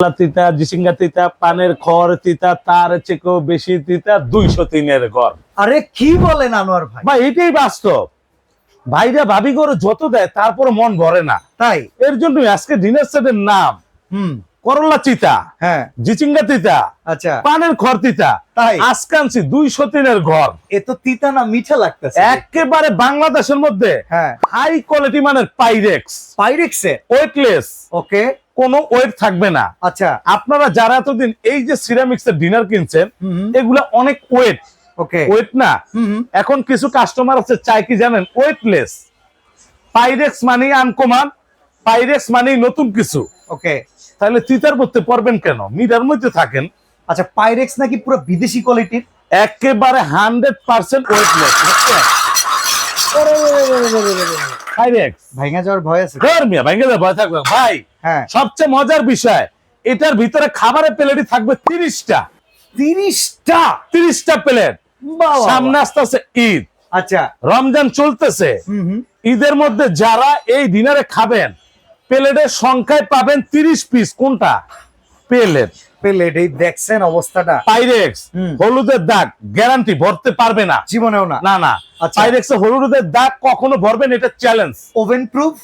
তিতা জিসিঙ্গা তিতা পানের খড় তিতা তার বেশি তিতা দুইশো তিনের ঘর। আরে কি বলেন আনোয়ার ভাই? ভাই এটাই বাস্তব। ভাইরা ভাবি করে যত দেয় তারপরে মন ভরে না। তাই? এর জন্য আজকে ডিনার সেটের নাম হুম। করলা চিতা হ্যাঁ। জিচিঙ্গা তিতা আচ্ছা। পানের খড় তিতা তাই? আজকে আনছি দুইশো তিনের ঘর। এ তো তিতা না মিঠা লাগতেছে। একেবারে বাংলাদেশের মধ্যে হ্যাঁ। হাই কোয়ালিটি মানের পাইরেক্স পাইরেক্সে ওয়েটলেস ওকে কোনো ওয়েট থাকবে না। আচ্ছা। আপনারা যারা এতদিন এই যে সিরামিক্স এর ডিনার কিনছেন এগুলা অনেক ওয়েট ওকে ওয়েট না। এখন কিছু কাস্টমার আছে চাই কি জানেন? ওয়েটলেস পাইরেক্স মানে আনকমান পাইরেক্স মানে নতুন কিছু। ওকে তাহলে তিতার করতে পারবেন কেন? মিটার মধ্যে থাকেন। আচ্ছা পাইরেক্স নাকি পুরো বিদেশি কোয়ালিটির একেবারে হান্ড্রেড পার্সেন্ট ওয়েটলেস পাইরেক্স ভাইঙা যাওয়ার ভয় আছে। মিয়া ভাঙ্গে যা ভয় থাকবে ভাই হ্যাঁ। সবচেয়ে মজার বিষয় এটার ভিতরে খাবারের প্লেটই থাকবে তিরিশটা। তিরিশটা? তিরিশটা প্লেট। সামনে আসতে আছে ঈদ। আচ্ছা। রমজান চলতেছে। ঈদের মধ্যে যারা এই ডিনারে খাবেন প্লেটের সংখ্যায় পাবেন তিরিশ পিস। কোনটা? প্লেট। প্লেট এই দেখছেন অবস্থাটা। পাইরেক্স। হলুদের দাগ গ্যারান্টি ভরতে পারবে না। জীবনেও না। না না। আচ্ছা। পাইরেক্স হলুদের দাগ কখনো ভরবেন এটা চ্যালেঞ্জ ওভেন প্রুফ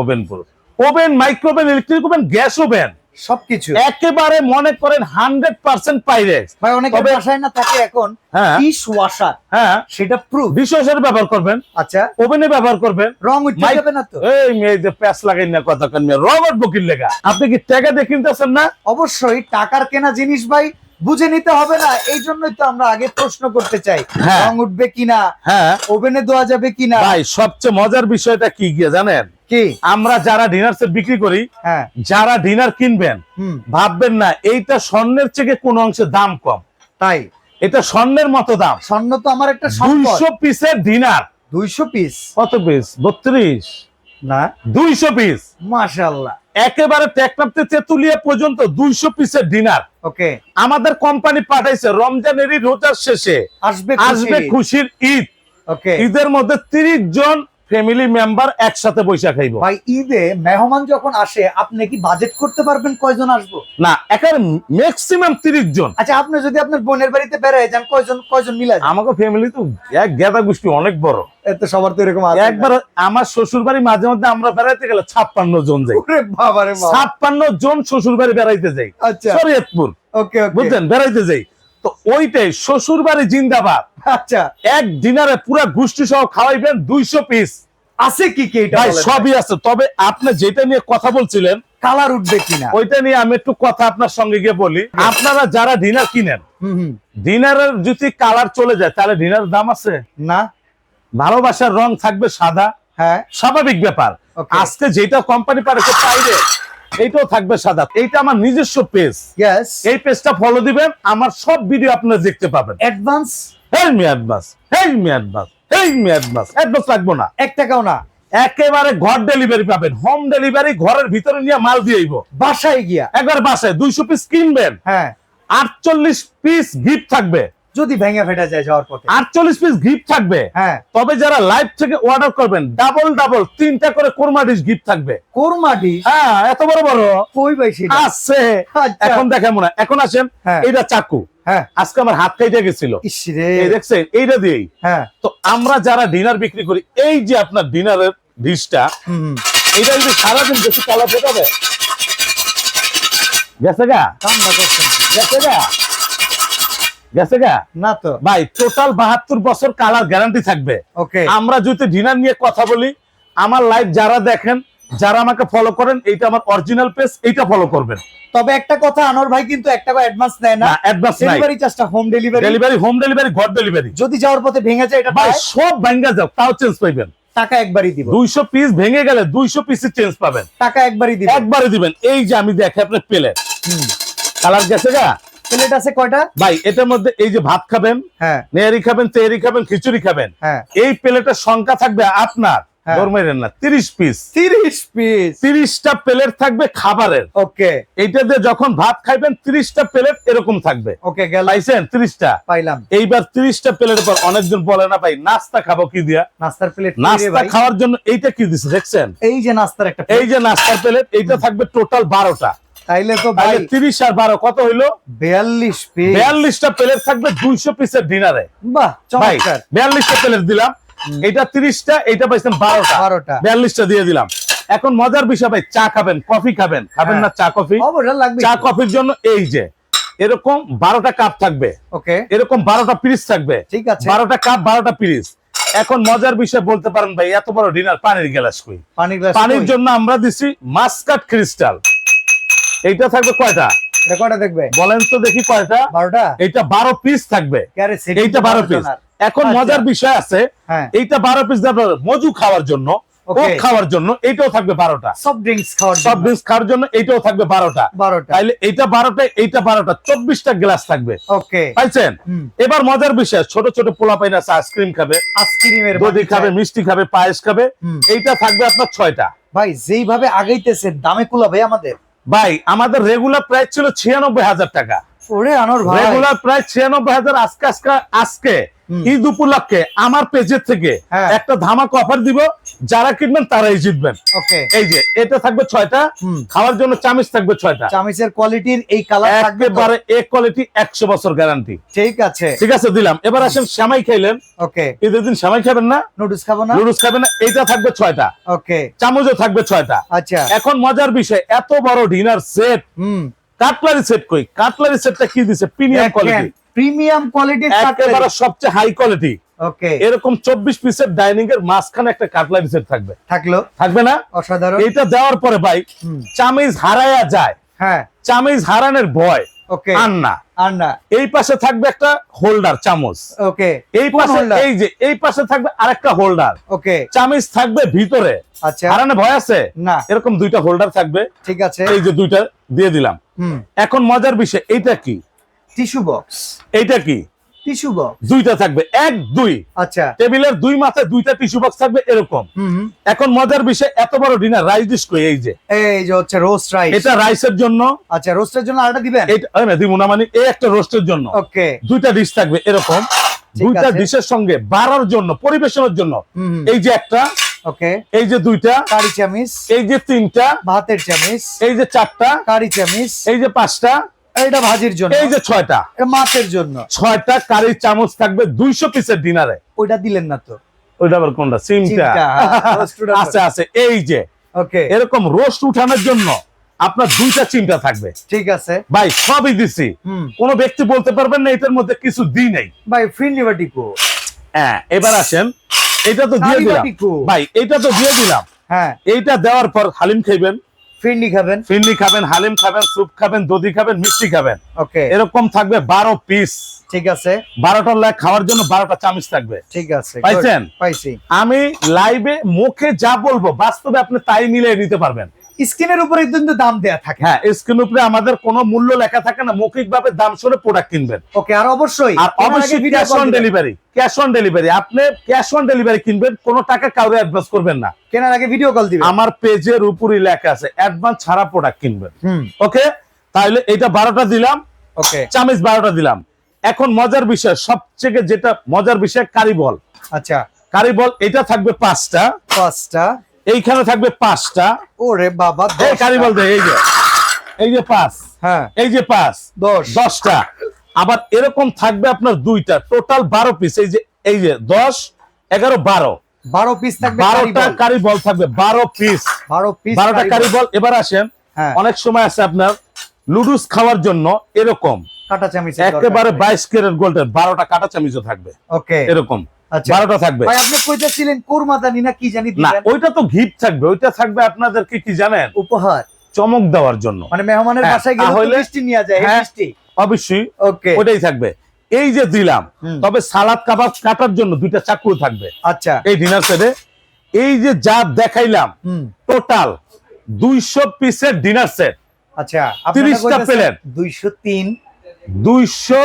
ওভেন পুরো oven microwave oven electric oven gas oven সবকিছু। একেবারে মনে করেন হান্ড্রেড পার্সেন্ট পাইরেক্স ভাই অনেক বাসায় না থাকে এখন হ্যাঁ। ডিশ ওয়াশার হ্যাঁ। সেটা প্রুফ ডিশওয়াশার ব্যবহার করবেন। আচ্ছা। ওভেনে ব্যবহার করবেন। রং উঠে যাবে না তো। এই মেয়ে যে প্যাস লাগাই না কথা কেন রবার্ট বকির লেগা। আপনি কি টাকা দিয়ে কিনতেছেন না? অবশ্যই টাকার কেনা জিনিস ভাই বুঝে নিতে হবে না। এই জন্যই তো আমরা আগে প্রশ্ন করতে চাই হ্যাঁ। রং উঠবে কিনা? হ্যাঁ। ওভেনে দেওয়া যাবে কিনা? ভাই সবচেয়ে মজার বিষয়টা কি গিয়ে জানেন? কি? আমরা যারা ডিনার সেট বিক্রি করি হ্যাঁ। যারা ডিনার কিনবেন ভাববেন না এইটা স্বর্ণের থেকে কোন অংশে দাম কম। তাই? এটা স্বর্ণের মতো দাম। স্বর্ণ তো আমার একটা দুইশো পিসের ডিনার দুইশো পিস? কত পিস বত্রিশ। না। দুইশো পিস মাশাল্লাহ একেবারে টেকনাপতে তেতুলিয়া পর্যন্ত দুইশো পিসের ডিনার ওকে। আমাদের কোম্পানি পাঠাইছে রমজানেরই রোজার শেষে। আসবে আসবে খুশির ঈদ। ওকে। ঈদের মধ্যে তিরিশ জন ফ্যামিলি মেম্বার একসাথে বৈশা খাইব। ভাই ঈদে মেহমান যখন আসে আপনি কি বাজেট করতে পারবেন কয়জন আসব? না এখানে ম্যাক্সিমাম তিরিশ জন। আচ্ছা আপনি যদি আপনার বোনের বাড়িতে বেড়ায় যান কয়জন কয়জন মিলা আমাকে ফ্যামিলি তো এক গেদা গোষ্ঠী অনেক বড়। এত সবার তো এরকম একবার আমার শ্বশুর বাড়ি মাঝে মধ্যে আমরা বেড়াইতে গেলে ছাপ্পান্ন জন যাই। ওরে বাবা রে বাবা। ছাপ্পান্ন জন শ্বশুর বাড়ি বেড়াইতে যাই। আচ্ছা। শরীয়তপুর। ওকে ওকে। বুঝলেন বেড়াইতে যাই। তো ওইটাই শ্বশুর বাড়ি জিন্দাবাদ। আচ্ছা। এক ডিনারে পুরা গোষ্ঠী সহ খাওয়াইবেন দুইশো পিস আছে কি কি এটা সবই আছে তবে আপনি যেটা নিয়ে কথা বলছিলেন কালার উঠবে কিনা? ওইটা নিয়ে আমি একটু কথা আপনার সঙ্গে গিয়ে বলি। আপনারা যারা ডিনার কিনেন ডিনারের যদি কালার চলে যায় তাহলে ডিনারের দাম আছে? না। ভালোবাসার রং থাকবে সাদা। হ্যাঁ। স্বাভাবিক ব্যাপার। আজকে যেটা কোম্পানি পাঠাচ্ছে পাইরে এইটাও থাকবে সাদা। এইটা আমার নিজস্ব পেজ এই পেজটা ফলো দিবেন আমার সব ভিডিও আপনারা দেখতে পাবেন। অ্যাডভান্স হেল মি অ্যাডভান্স হেল মি অ্যাডভান্স হেল মি অ্যাডভান্স অ্যাডভান্স লাগবো না। এক টাকাও না। একেবারে ঘর ডেলিভারি পাবেন। হোম ডেলিভারি ঘরের ভিতরে নিয়ে মাল দিয়ে বাসায় গিয়া? একবার বাসায় দুইশো পিস কিনবেন। হ্যাঁ। আটচল্লিশ পিস গিফট থাকবে। যদি ভেঙে ফেটা যায় যাওয়ার পথে। আটচল্লিশ পিস গিফট থাকবে। হ্যাঁ। তবে যারা লাইভ থেকে অর্ডার করবেন ডাবল ডাবল তিনটা করে কোরমা ডিশ গিফট থাকবে। কোরমাটি হ্যাঁ এত বড় বড়। কই ভাই আছে। আচ্ছা। এখন দেখেন মনে এখন আসেন হ্যাঁ। এইটা চাকু। হ্যাঁ। আজকে আমার হাত কাইটে গেছিল। ইস রে। এই দেখছেন এইটা দিয়েই। হ্যাঁ। তো আমরা যারা ডিনার বিক্রি করি এই যে আপনার ডিনারের ডিশটা। এটা যদি সারাদিন বেশি কালা ফোটাবে গেছে গা? গেছে গা? গেছে গা? না তো। ভাই টোটাল বাহাত্তর বছর কালার গ্যারান্টি থাকবে। ওকে আমরা যদি ডিনার নিয়ে কথা বলি আমার লাইভ যারা দেখেন যারা আমাকে ফলো করেন এইটা আমার অরিজিনাল পেজ এইটা ফলো করবেন। তবে একটা কথা আনোয়ার ভাই কিন্তু এক টাকা অ্যাডভান্স নেয় না। না অ্যাডভান্স ডেলিভারি চার্জটা home delivery delivery home delivery ঘর ডেলিভারি যদি যাওয়ার পথে ভেঙে যায় এটা ভাই সব ভাঙ্গা যাও তাও চেঞ্জ পাইবেন। টাকা একবারই দিব। দুইশো পিস ভেঙে গেলে দুইশো পিসের চেঞ্জ পাবেন। টাকা একবারই দিব। একবারে দিবেন। এই যে আমি দেখে আপনার প্লেট হুম। কালার গেছে গা? প্লেট আছে কয়টা? ভাই এটার মধ্যে এই যে ভাত খাবেন হ্যাঁ। নেয়ারি খাবেন তেয়ারি খাবেন খিচুড়ি খাবেন হ্যাঁ। এই প্লেটের সংখ্যা থাকবে আপনার। ধর্মের না তিরিশ পিস তিরিশ তিরিশটা প্লেট থাকবে খাবারের। ওকে। এইটা দিয়ে যখন ভাত খাইবেন তিরিশটা প্লেট এরকম থাকবে। ওকে গেল। পাইছেন? তিরিশটা। পাইলাম। এইবার তিরিশটা প্লেটের পর অনেকজন বলে না ভাই নাস্তা খাব কি দিয়া? নাস্তার প্লেট নাস্তা খাওয়ার জন্য এইটা কি দিচ্ছে দেখছেন? এই যে নাস্তার একটা এই যে নাস্তার প্লেট এইটা থাকবে টোটাল বারোটা। তাইলে তো ভাই আর বারো কত হইল? পিস প্লেট থাকবে দুইশো পিসের ডিনারে বাহ চমৎকার। বিয়াল্লিশটা প্লেট দিলাম। এটা তিরিশটা এটা পাইছেন বারোটা। বারোটা। বিয়াল্লিশটা দিয়ে দিলাম। এখন মজার বিষয় ভাই চা খাবেন কফি খাবেন। খাবেন না চা কফি? লাগবে। চা কফির জন্য এই যে এরকম বারোটা কাপ থাকবে। ওকে। এরকম বারোটা পিরিস থাকবে। ঠিক আছে। বারোটা কাপ বারোটা পিরিস এখন মজার বিষয় বলতে পারেন ভাই এত বড় ডিনার পানির গ্লাস কই? পানির গ্লাস পানির জন্য আমরা দিছি মাস্কাট ক্রিস্টাল এইটা থাকবে কয়টা? এটা কয়টা দেখবে? বলেন তো দেখি কয়টা। বারোটা? এইটা বারো পিস থাকবে। এইটা বারো পিস এখন আচ্ছা। মজার বিষয় আছে হ্যাঁ। এইটা বারো পিস মজু খাওয়ার জন্য Okay. খাওয়ার জন্য এইটাও থাকবে বারোটা। সফট ড্রিঙ্কস খাওয়ার সব ড্রিঙ্কস খাওয়ার জন্য এইটাও থাকবে বারোটা। বারোটা। তাইলে এইটা বারোটা এইটা বারোটা চব্বিশটা গ্লাস থাকবে। ওকে। পাইছেন? এবার মজার বিষয় ছোট ছোট পোলা পাইন আছে আইসক্রিম খাবে আইসক্রিমের দধি খাবে মিষ্টি খাবে পায়েস খাবে এইটা থাকবে আপনার ছয়টা। ভাই যেইভাবে আগাইতেছে দামে কুলাবে আমাদের। ভাই আমাদের রেগুলার প্রাইস ছিল ছিয়ানব্বই হাজার টাকা ওরে রেগুলার প্রাইস ছিয়ানব্বই হাজার আজকে আজকে আজকে। ঈদ উপলক্ষে আমার পেজের থেকে হ্যাঁ। একটা ধামাক অফার দিব যারা কিনবেন তারাই জিতবেন। এই যে এটা থাকবে ছয়টা খাওয়ার জন্য চামিচ থাকবে ছয়টা। চামিচের কোয়ালিটির এই কালার? একেবারে এ কোয়ালিটি একশো বছর গ্যারান্টি ঠিক আছে। ঠিক আছে দিলাম। এবার আসেন শ্যামাই খাইলেন। ওকে। ঈদের দিন শ্যামাই খাবেন না? নুডলস খাব না? লুডুস খাবেন না এইটা থাকবে ছয়টা। ওকে। চামচও থাকবে ছয়টা। আচ্ছা। এখন মজার বিষয় এত বড় ডিনার সেট হুম। কাটলারি সেট কই? কাটলারি সেটটা কি দিছে? প্রিমিয়াম কোয়ালিটি প্রিমিয়াম কোয়ালিটির একেবারে সবচেয়ে হাই কোয়ালিটি ওকে এরকম চব্বিশ পিসের ডাইনিং এর মাঝখানে একটা কাটলারি সেট থাকবে। থাকল? থাকবে না? অসাধারণ। এটা দেওয়ার পরে ভাই চামিজ হারায়া যায়। হ্যাঁ। চামিজ হারানোর ভয়। ওকে আর না। আর না। এই পাশে থাকবে একটা হোল্ডার চামচ। ওকে এই পাশে এই যে এই পাশে থাকবে আরেকটা হোল্ডার ওকে চামিজ থাকবে ভিতরে। আচ্ছা। হারানো ভয় আছে? না। এরকম দুইটা হোল্ডার থাকবে। ঠিক আছে। এই যে দুইটা দিয়ে দিলাম। হুম। এখন মজার বিষয় এইটা কি? Tissue box. এইটা কি? Tissue box. দুইটা থাকবে এক দুই। আচ্ছা। টেবিলের দুই মাথায় দুইটা টিস্যু বক্স থাকবে এরকম। এখন মজার বিষয় এত বড় ডিনার রাইস ডিশ কই এই যে? এই যে হচ্ছে রোস্ট রাইস এটা রাইসের জন্য। আচ্ছা রোস্টের জন্য আরেকটা দিবেন? না দিব না মানে এই একটা রোস্টের জন্য। ওকে। দুইটা ডিশ থাকবে এরকম। দুইটা ডিশের সঙ্গে বাড়ার জন্য পরিবেশনের জন্য। এই যে একটা ওকে। এই যে দুইটা কারি চামিচ। এই যে তিনটা ভাতের চামিচ। এই যে চারটা কারি চামিচ। এই যে পাঁচটা এটা ভাজির জন্য। এই যে ছয়টা। মাছের জন্য। ছয়টা কারির চামচ থাকবে দুইশো পিসের ডিনারে। ওইটা দিলেন না তো? ওইটা আবার কোনটা? সিমটা। হ্যাঁ। আছে। আছে এই যে ওকে এরকম রোস্ট উঠানোর জন্য আপনার দুইটা চিমটা থাকবে। ঠিক আছে। ভাই সবই দিছি। কোন ব্যক্তি বলতে পারবেন না এটার মধ্যে কিছু দিই নাই। ভাই ফ্রি নিবাটিকো হ্যাঁ এবার আসেন। এটা তো দিয়ে দিলাম। ভাই এটা তো দিয়ে দিলাম। হ্যাঁ। এইটা দেওয়ার পর হালিম খাইবেন। ফিরনি খাবেন? ফিন্নি খাবেন হালিম খাবেন স্যুপ খাবেন দধি খাবেন মিষ্টি খাবেন। ওকে। এরকম থাকবে বারো পিস ঠিক আছে। বারোটার লাখ খাওয়ার জন্য বারোটা চামচ থাকবে। ঠিক আছে। পাইছেন? পাইছি। আমি লাইভে মুখে যা বলব বাস্তবে আপনি তাই মিলে নিতে পারবেন। স্ক্রিনের উপরে কিন্তু দাম দেয়া থাকে। হ্যাঁ স্ক্রিন উপরে আমাদের কোনো মূল্য লেখা থাকে না মৌখিক ভাবে দাম শুনে প্রোডাক্ট কিনবেন। ওকে আর অবশ্যই আর অবশ্যই cash on delivery cash on delivery আপনি ক্যাশ অন ডেলিভারি কিনবেন কোনো টাকা কাউরে অ্যাডভান্স করবেন না। কেনার আগে ভিডিও কল দিবেন। আমার পেজের উপরই লেখা আছে অ্যাডভান্স ছাড়া প্রোডাক্ট কিনবেন। হুম। ওকে? তাহলে এটা বারোটা দিলাম। ওকে। চামিচ বারোটা দিলাম। এখন মজার বিষয় সবচেয়ে যেটা মজার বিষয় কারিবল আচ্ছা। কারিবল এটা থাকবে পাঁচটা। পাঁচটা। এইখানে থাকবে পাঁচটা। ওরে বাবা এই কারিবল দে এই যে এই যে পাঁচ হ্যাঁ। এই যে পাঁচ দশ। দশটা। আবার এরকম থাকবে আপনার দুইটা টোটাল বারো পিস এই যে এই যে দশ এগারো বারো। বারো পিস থাকবে বারোটা কারি বল। থাকবে বারো পিস বারো পিস বারোটা কারি বল। এবার আসেন হ্যাঁ। অনেক সময় আছে আপনার লুডুস খাওয়ার জন্য এরকম। কাটা চামিচ একেবারে বাইশ ক্যারেট গোল্ডের বারোটা কাটা চামিচও থাকবে। ওকে। এরকম। বারোটা থাকবে। আপনি কইতেছিলেন কোরমাদানি না কি জানি না ওইটা তো গিফট থাকবে ওইটা থাকবে আপনাদেরকে কি জানেন? উপহার। চমক দেওয়ার জন্য। মানে মেহমানের হ্যাঁ, বাসায় গেলে মিষ্টি নিয়ে যায় এই হ্যাঁ। মিষ্টি। অবশ্যই। ওকে। ওইটাই থাকবে। এই যে দিলাম তবে সালাদ কাবাব কাটার জন্য দুইটা চাকু থাকবে। আচ্ছা। এই ডিনার সেটে এই যে যা দেখাইলাম টোটাল দুইশো পিসের ডিনার সেট আচ্ছা 30 টা প্লেট। দুইশো তিন। দুইশো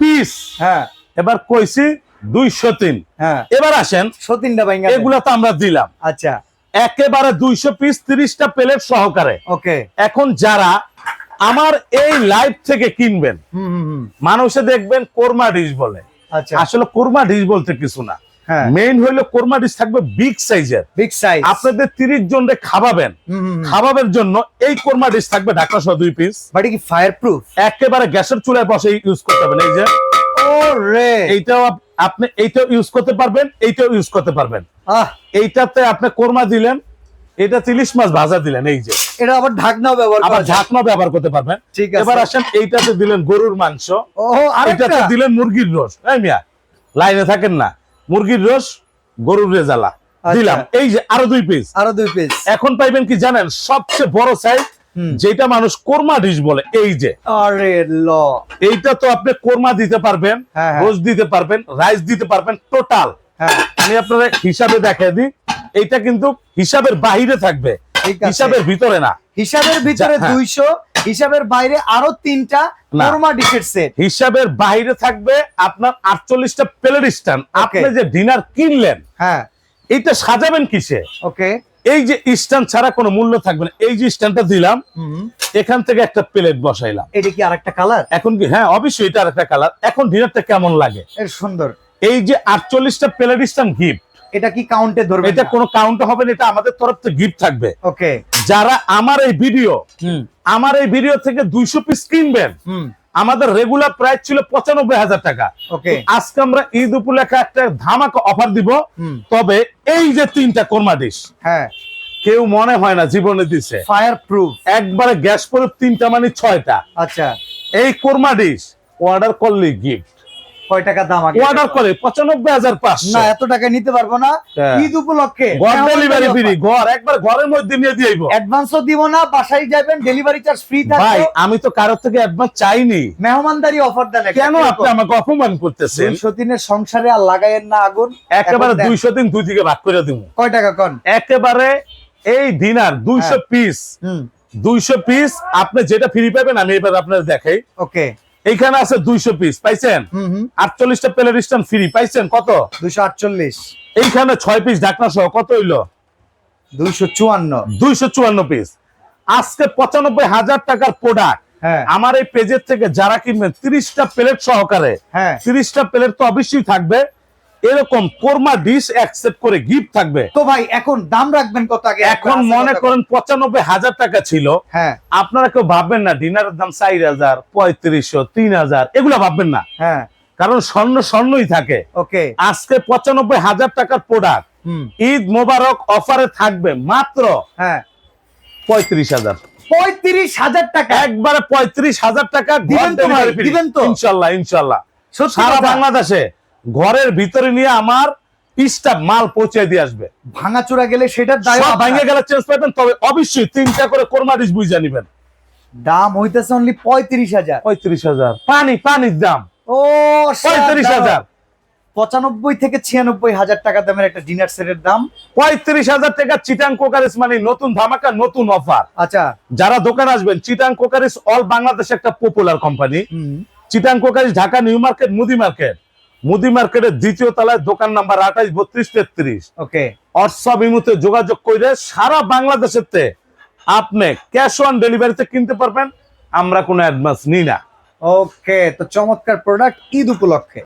পিস। হ্যাঁ। এবার কইছি দুইশো তিন। হ্যাঁ। এবার আসেন এগুলা তো আমরা দিলাম। আচ্ছা। একেবারে দুইশো পিস তিরিশটা প্লেট সহকারে। ওকে। এখন যারা আমার এই লাইভ থেকে কিনবেন মানুষে দেখবেন কোরমা ডিশ বলে। আচ্ছা। আসলে কোরমা ডিশ বলতে কিছু না। হ্যাঁ। মেইন হইল কোরমা ডিশ থাকবে বিগ সাইজের। Big size. আপনাদের তিরিশ জন রে খাওয়াবেন খাওয়াবের জন্য এই কোরমা ডিশ থাকবে ঢাকা সহ দুই পিস বাড়ি কি ফায়ার প্রুফ একেবারে গ্যাসের চুলায় বসে ইউজ করতে হবে। এই যে ও রে এইটাও আপনি এইটাও ইউজ করতে পারবেন এইটাও ইউজ করতে পারবেন। আহ। এইটাতে আপনি কোরমা দিলেন এটা ইলিশ মাছ ভাজা দিলেন এই যে। এটা আবার ঢাকনাও ব্যবহার আবার। ঝাঁকনা ব্যবহার করতে পারবেন। ঠিক আছে। এবার আসেন এইটাতে দিলেন গরুর মাংস। ও এটাতে দিলেন মুরগির রোস। এই মিয়া লাইনে থাকেন না। মুরগির রোস গরুর রেজালা। আচ্ছা। দিলাম। এই যে আরও দুই পিস আরও দুই পিস এখন পাইবেন কি জানেন সবচেয়ে বড় সাইজ। যেটা মানুষ কোরমা ডিশ বলে এই যে। আরে ল। এইটা তো আপনি কোরমা দিতে পারবেন হ্যাঁ, হ্যাঁ। রোজ দিতে পারবেন রাইস দিতে পারবেন টোটাল। হ্যাঁ। আমি আপনাদের হিসাবে দেখাই দিই এইটা কিন্তু হিসাবের বাহিরে থাকবে হিসাবের ভিতরে না। হিসাবের ভিতরে। দুইশো হিসাবের বাইরে আরও তিনটা না। কোরমা ডিশের সেট হিসাবের বাইরে থাকবে আপনার আটচল্লিশটা প্লেট স্ট্যান্ড। আপনি যে ডিনার কিনলেন হ্যাঁ। এইটা সাজাবেন কিসে? ওকে এই যে স্ট্যান্ড ছাড়া কোনো মূল্য থাকবে না। এই যে স্ট্যান্ডটা দিলাম এখান থেকে একটা প্লেট বসাইলাম। এটা কি আরেকটা কালার? এখন কি? হ্যাঁ অবশ্যই এটা একটা কালার। এখন ডিনারটা কেমন লাগে? সুন্দর। এই যে আটচল্লিশটা প্লেট স্ট্যান্ড গিফট এটা কি কাউন্টে ধরবে এটা কোনো কাউন্ট হবে না এটা আমাদের তরফ থেকে গিফট থাকবে। ওকে যারা আমার এই ভিডিও আমার এই ভিডিও থেকে দুইশো পিস কিনবেন আমাদের রেগুলার প্রাইস ছিল পঁচানব্বই হাজার টাকা। আজকে আমরা ঈদ উপলক্ষে একটা ধামাকা অফার দিব। তবে এই যে তিনটা কোরমা ডিশ হ্যাঁ। কেউ মনে হয় না জীবনে দিছে। ফায়ার প্রুফ একবারে গ্যাস প্রুফ তিনটা মানে ছয়টা। আচ্ছা। এই কোরমা ডিশ অর্ডার করলে গিফট কয় টাকা দাম আগে? অর্ডার করে পঁচানব্বই হাজার না এত টাকা নিতে পারব না। হ্যাঁ। ঈদ উপলক্ষে ঘর ডেলিভারি ফ্রি ঘর একবার ঘরের মধ্যে নিয়ে দিয়ে অ্যাডভান্সও দিব না বাসায় যাবেন ডেলিভারি চার্জ ফ্রি ভাই আমি তো কারোর থেকে অ্যাডভান্স চাইনি। মেহমানদারি অফার দেন কেন আপনি আমাকে অপমান করতেছেন? দুইশো দিনের সংসারে আর লাগাইয়েন না আগুন। একেবারে এখন দেন। দুইশো দিন দুই দিকে ভাগ করে দিব। কয় টাকা কন? একেবারে এই ডিনার দুইশো হ্যাঁ। পিস হুম। দুইশো পিস আপনি যেটা ফ্রি পাবেন আমি এবার আপনার দেখাই। ওকে এইখানে আছে দুইশো পিস পাইছেন? আটচল্লিশটা প্লেট স্ট্যান্ড ফ্রি পাইছেন? কত? দুইশো আটচল্লিশ। এইখানে ছয় পিস ঢাকনা সহ কত হইল? দুইশো চুয়ান্ন। দুইশো চুয়ান্ন পিস আজকে পঁচানব্বই হাজার টাকার প্রোডাক্ট হ্যাঁ। আমার এই পেজের থেকে যারা কিনবেন তিরিশটা প্লেট সহকারে হ্যাঁ। তিরিশটা প্লেট তো অবশ্যই থাকবে। এরকম কোরমা ডিশ অ্যাকসেপ্ট করে গিফট থাকবে। তো ভাই এখন দাম রাখবেন কত আগে? এখন মনে করেন পঁচানব্বই হাজার টাকা ছিল। হ্যাঁ। আপনারা কেউ ভাববেন না ডিনারের দাম চার হাজার পঁয়ত্রিশশো তিন হাজার এগুলো ভাববেন না। হ্যাঁ। কারণ স্বর্ণ স্বর্ণই থাকে। ওকে। আজকে পঁচানব্বই হাজার টাকার প্রোডাক্ট ঈদ মোবারক অফারে থাকবে মাত্র হ্যাঁ। পঁয়ত্রিশ হাজার। পঁয়ত্রিশ হাজার টাকা? একবারে পঁয়ত্রিশ হাজার টাকা দিবেন তো দিবেন তো? ইনশাল্লাহ ইনশাল্লাহ। সারা বাংলাদেশে ঘরের ভিতরে নিয়ে আমার স্টাফ মাল পৌঁছে দিয়ে আসবে। ভাঙাচোরা গেলে সেটার দায় ভেঙে গেলে চেঞ্জ পাবেন তবে অবশ্যই তিনটা করে কোরমা ডিশ বুঝে নিবেন। দাম হইতেছে অনলি পঁয়ত্রিশ হাজার। পঁয়ত্রিশ হাজার। পানি পানির দাম। ও পঁয়ত্রিশ হাজার। পঁচানব্বই থেকে ছিয়ানব্বই হাজার টাকা দামের একটা ডিনার সেটের দাম। পঁয়ত্রিশ হাজার টাকা চিটাং কোকারিস মানে নতুন ধামাকা নতুন অফার আচ্ছা। যারা দোকান আসবেন চিটাং কোকারিস অল বাংলাদেশে একটা পপুলার কোম্পানি চিটাং কোকারিস ঢাকা নিউ মার্কেট মুদি মার্কেট। মুদি মার্কেটের দ্বিতীয় তলায় দোকান নাম্বার আঠাইশ বত্রিশ তেত্রিশ। ওকে। হোয়াটসঅ্যাপ ইমুতে যোগাযোগ করে সারা বাংলাদেশের আপনি ক্যাশ অন ডেলিভারিতে কিনতে পারবেন আমরা কোনো অ্যাডভান্স নিই না। ওকে তো চমৎকার প্রোডাক্ট ঈদ উপলক্ষে।